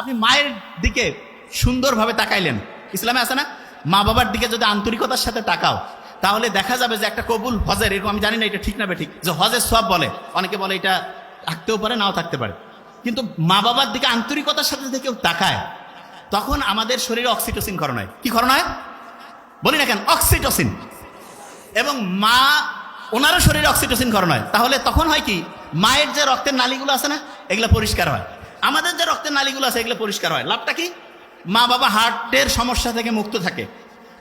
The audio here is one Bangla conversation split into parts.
আপনি মায়ের দিকে সুন্দরভাবে তাকাইলেন। ইসলামে আছে না? মা বাবার দিকে যদি আন্তরিকতার সাথে তাকাও, তাহলে দেখা যাবে যে একটা কবুল হজের, এরকম আমি জানি না এটা ঠিক না ঠিক যে হজের সব বলে। অনেকে বলে এটা থাকতেও পারে, নাও থাকতে পারে। কিন্তু মা বাবার দিকে আন্তরিকতার সাথে যদি কেউ তাকায়, তখন আমাদের শরীরে অক্সিটোসিন করণ হয়। কি করণ হয়? বলি না কেন, অক্সিটোসিন। এবং মা, ওনারও শরীরে অক্সিটোসিন করণ হয়। তাহলে তখন হয় কি, মায়ের যে রক্তের নালিগুলো আছে না, এগুলো পরিষ্কার হয়। আমাদের যে রক্তের নালীগুলো আছে, এগুলো পরিষ্কার হয়। লাভটা কি? মা বাবা হার্টের সমস্যা থেকে মুক্ত থাকে।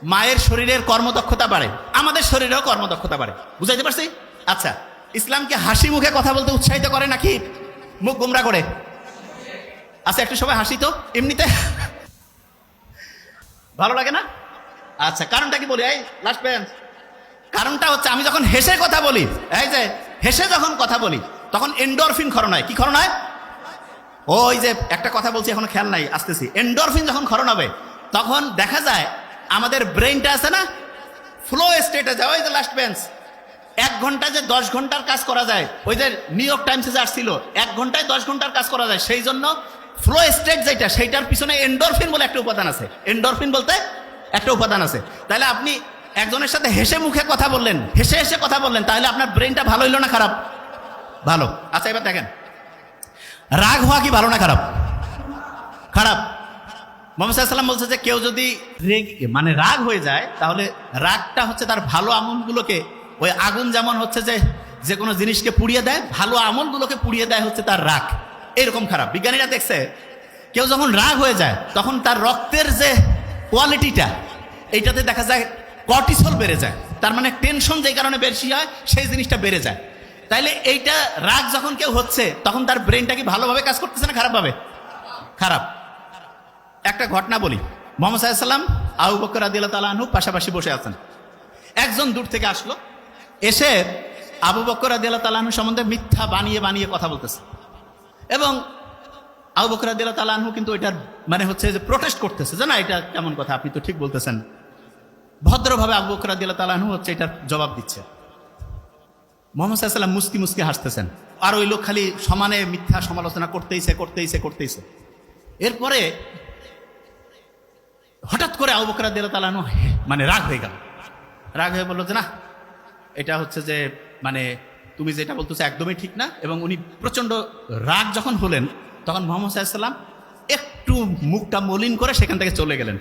মায়ের শরীরের কর্মদক্ষতা বাড়ে। আমাদের শরীরেও কর্মদক্ষতা বাড়ে। বুঝাইতে পারছি? আচ্ছা ইসলামকে হাসি মুখে কথা বলতে উৎসাহিত করে নাকি মুখ গুমরা করে? আচ্ছা একটু সবাই হাসি তো, এমনিতে? ভালো লাগে না? আচ্ছা কারণটা কি বলি? এই লাস্ট বেঞ্চ কারণটা হচ্ছে, আমি যখন হেসে কথা বলি, এই যে, হেসে যখন কথা বলি, তখন এন্ডোরফিন ক্ষরণ হয়। কি ক্ষরণ হয়? ওই যে একটা কথা বলছি, এখন খেয়াল নাই, আসতেছি। এন্ডোরফিন যখন ক্ষরণ হবে, তখন দেখা যায় আমাদের ব্রেনটা আছে না? ফ্লো স্টেটে যায়, ওই যে লাস্ট বেঞ্চ এক ঘন্টায় যে দশ ঘণ্টার কাজ করা যায়, ওই যে নিউ ইয়র্ক টাইমসে যে আসছিল, এক ঘন্টায় দশ ঘণ্টার কাজ করা যায়, সেই জন্য ফ্লো স্টেট যেটা, সেইটার পিছনে এন্ডোরফিন বলে একটা উপাদান আছে। এন্ডোরফিন বলতে একটা উপাদান আছে। তাহলে আপনি একজনের সাথে হেসে মুখে কথা বললেন, হেসে হেসে কথা বললেন, তাহলে আপনার ব্রেনটা ভালো হইল না খারাপ? ভালো। আচ্ছা এবার দেখেন। রাগ হওয়া কি ভালো না খারাপ? খারাপ। মোহাম্মদ বলছে যে কেউ যদি মানে রাগ হয়ে যায়, তাহলে রাগটা হচ্ছে তার ভালো আমলগুলোকে, ওই আগুন যেমন হচ্ছে যে যে কোনো জিনিসকে পুড়িয়ে দেয়, ভালো আমলগুলোকে পুড়িয়ে দেয় হচ্ছে তার রাগ। এরকম খারাপ। বিজ্ঞানীরা দেখছে, কেউ যখন রাগ হয়ে যায়, তখন তার রক্তের যে কোয়ালিটিটা এইটাতে দেখা যায় কর্টিসল বেড়ে যায়। তার মানে টেনশন যে কারণে বেশি হয়, সেই জিনিসটা বেড়ে যায়। তাইলে এইটা রাগ যখন কেউ হচ্ছে, তখন তার ব্রেনটা কি ভালোভাবে কাজ করতেছে না খারাপভাবে? খারাপ। একটা ঘটনা বলি। মোহাম্মদ সাল্লাম আবু বকর আদিল্লা তালাহু পাশাপাশি বসে আছেন। একজন দূর থেকে আসলো, এসে আবু বকর আদিল্লা তালাহু সম্বন্ধে মিথ্যা বানিয়ে বানিয়ে কথা বলতেছে। এবং আবু বকর আদিল্লা তালাহু কিন্তু এটার মানে হচ্ছে যে প্রোটেস্ট করতেছে যে না, এটা কেমন কথা, আপনি তো ঠিক বলতেছেন। ভদ্রভাবে আবু বকর আদিল্লা তালাহু হচ্ছে এটার জবাব দিচ্ছে। মোহাম্মদ সাল্লাম মুস্কি মুস্কি হাসতেছেন। আর ওই লোক খালি সমানে মিথ্যা সমালোচনা করতেইছে করতেইছে করতেইছে। এরপরে হঠাৎ করে আবু বকর দিল তালানো মানে রাগ হয়ে গেল। রাগ হয়ে বলল, যে না, এটা হচ্ছে যে মানে তুমি যেটা বলতেছো একদমই ঠিক না। এবং উনি প্রচণ্ড রাগ যখন হলেন, তখন মোহাম্মদ সাল্লাম একটু মুখটা মলিন করে সেখান থেকে চলে গেলেন।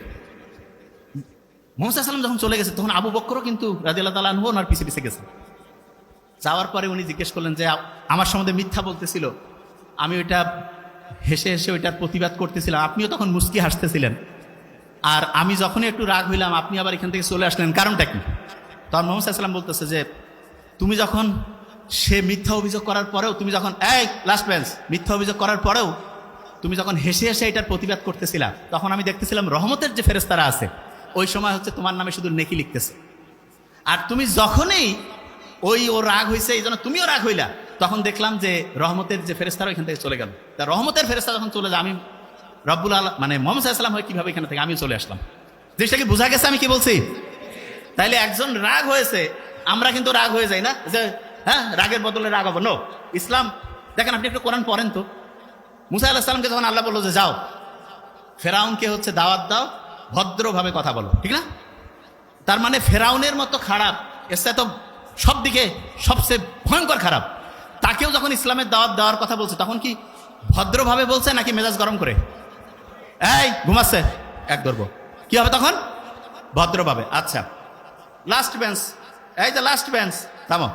মোহাম্মদ সাল্লাম যখন চলে গেছে, তখন আবু বক্করও কিন্তু রাজিয়াল্লাহ তালানহু ওনার পিছিয়ে পিছিয়ে গেছে। যাওয়ার পরে উনি জিজ্ঞেস করলেন যে, আমার সম্বন্ধে মিথ্যা বলতেছিল। আমি ওইটা হেসে হেসে ওইটার প্রতিবাদ করতেছিলাম। আপনিও তখন মুস্কি হাসতেছিলেন। আর আমি যখনই একটু রাগ হইলাম, আপনি আবার এখান থেকে চলে আসলেন, কারণটা কি? তখন মোহাম্মদ সাল্লাম বলতেছে যে, তুমি যখন সে মিথ্যা অভিযোগ করার পরেও, তুমি যখন, এই লাস্ট বেঞ্চ মিথ্যা অভিযোগ করার পরেও, তুমি যখন হেসে হেসে এটার প্রতিবাদ করতেছিলা, তখন আমি দেখতেছিলাম রহমতের যে ফেরেস্তারা আছে, ওই সময় হচ্ছে তোমার নামে শুধু নেকি লিখতেছে। আর তুমি যখনই ওই ও রাগ হয়েছে এই জন্য তুমিও রাগ হইলা। তখন দেখলাম যে রহমতের যে ফেরেস্তারা এখান থেকে চলে গেল। তা রহমতের ফেরেস্তা যখন চলে যায়, আমি রব্বুল আল মানে মোহাম্মদ সাল্লাম হয়ে কীভাবে এখান থেকে, আমিও চলে আসলাম। জিনিসটা কি বোঝা গেছে, আমি কি বলছি? তাইলে একজন রাগ হয়েছে, আমরা কিন্তু রাগ হয়ে যাই না, যে হ্যাঁ রাগের বদলে রাগ হব। নো ইসলাম, দেখেন, আপনি একটু কোরআন পড়েন তো। মুসা আল্লাহ সাল্লামকে যখন আল্লাহ বলল যে যাও, ফেরাউনকে হচ্ছে দাওয়াত দাও, ভদ্রভাবে কথা বলো, ঠিক না? তার মানে ফেরাউনের মতো খারাপ এসে তো সব দিকে সবচেয়ে ভয়ঙ্কর খারাপ। তাকেও যখন ইসলামের দাওয়াত দেওয়ার কথা বলছে, তখন কি ভদ্রভাবে বলছে নাকি মেজাজ গরম করে? এই ঘুমাচ্ছে এক ধরবো। কি হবে তখন? ভদ্রভাবে। আচ্ছা। লাস্ট বেঞ্চ এই যে লাস্ট বেঞ্চ থামো।